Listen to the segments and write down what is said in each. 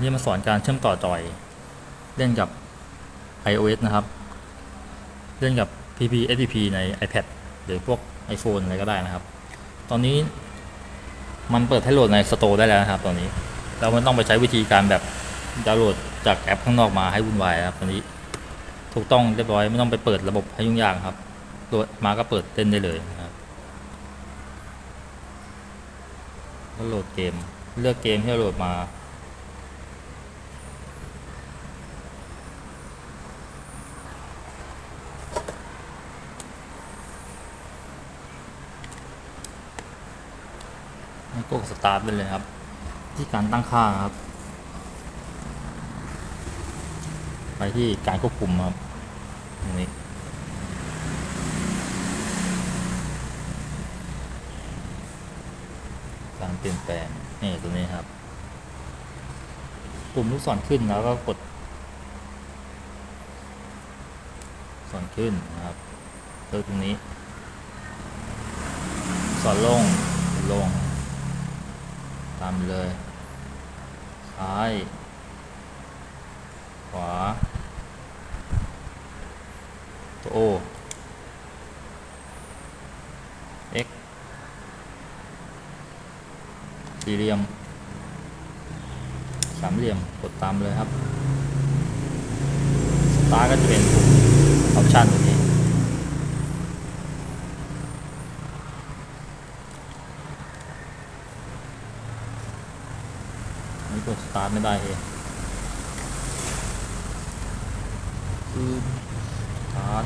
นี่มาสอนการเชื่อมต่อจอย เล่นกับ iOS นะครับ เล่นกับ PP SPP ใน iPad หรือพวก iPhone อะไรก็ได้นะครับ ตอนนี้มันเปิดให้โหลดใน Store ได้แล้วนะครับ ตอนนี้เราไม่ต้องไปใช้วิธีการแบบดาวน์โหลดจากแอปข้างนอกมาให้วุ่นวายนะครับตอนนี้ถูกต้องเรียบร้อยไม่ต้องไปเปิดระบบให้ยุ่งยากครับโหลดมาก็เปิดเล่นได้เลยนะครับโหลดเกมเลือกเกมที่เราโหลดมา แล้วก็สตาร์ทไปเลยครับ ที่การตั้งค่าครับ ไปที่การควบคุมครับตรงนี้การเปลี่ยนแปลงนี่ตัวนี้ครับ ปุ่มลูกศรขึ้นแล้วก็กดศรขึ้นนะครับเลือตรงนี้ศรลงลง ตามเลย ซ้าย ขวา ตัว O X สี่เหลี่ยม สามเหลี่ยม กดตามเลยครับ สตาร์ก็จะเป็นปุ่มออปชันตรงนี้ นี่ กดสตาร์ทไม่ได้เองคือสตาร์ท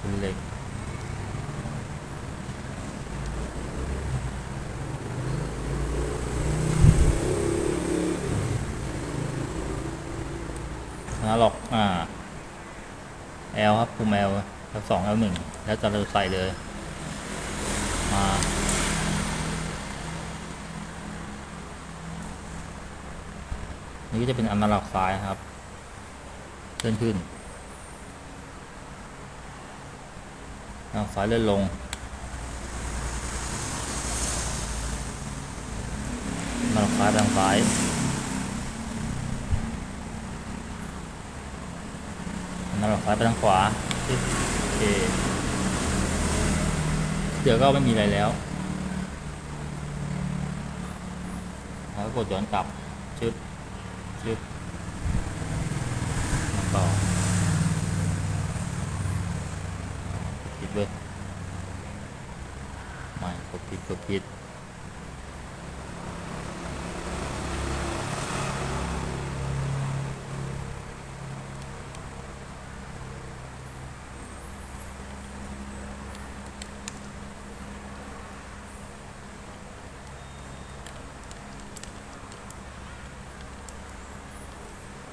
คือเหล็กนะหรอก อ่า L ครับปุ่ม L L สอง L หนึ่งแล้วจะเราใส่เลยมานี่จะเป็นอนาล็อกซ้ายครับเลื่อนขึ้นอนาล็อกซ้ายเลื่อนลงอนาล็อกซ้ายไปทางซ้าย นั่นหรอกซ้ายไปทางขวาโอเคเดี๋ยวก็ไม่มีอะไรแล้วแล้วก็กดย้อนกลับชึบชึบมาต่อผิดเว้ยไม่กดผิดกดผิด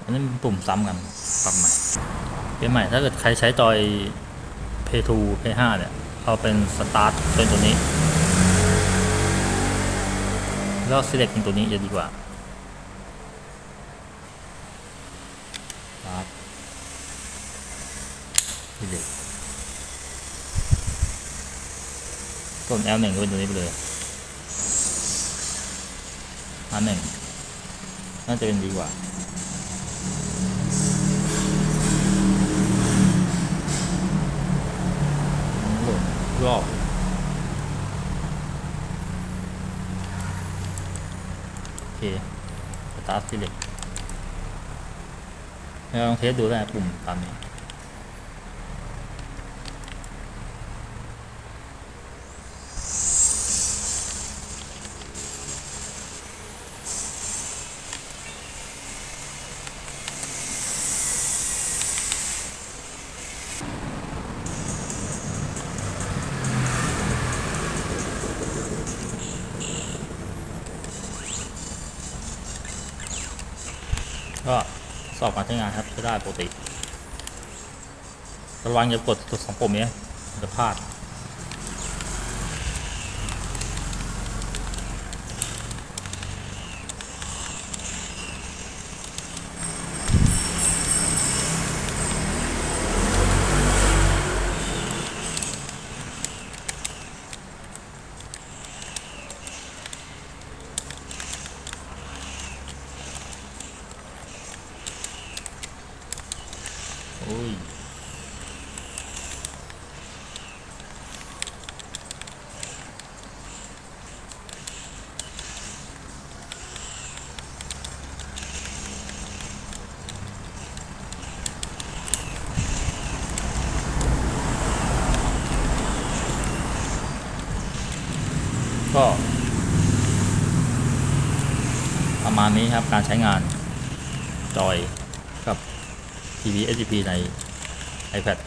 อันนี้เป็นปุ่มซ้ำกันปรับใหม่เปลี่ยนใหม่ถ้าเกิดใครใช้จอย p a y 2 p a y 5เนี่ยเอาเป็น Start เป็นตัวนี้ แล้ว Select เป็นตัวนี้จะดีกว่า Start Select กด L1 ก็เป็นตัวนี้ไปเลย R1 น่าจะเป็นดีกว่า รอบโอเคสตาร์ทสิเล็กลองเทสดูได้ปุ่มตามนี้ ก็สอบการใช้งานครับใช้ได้ปกติ ระวังอย่ากดตัวสองปุ่มนี้จะพลาด ยก็ ประมาณนี้ครับการใช้งานจอย TV SGP ใน iPad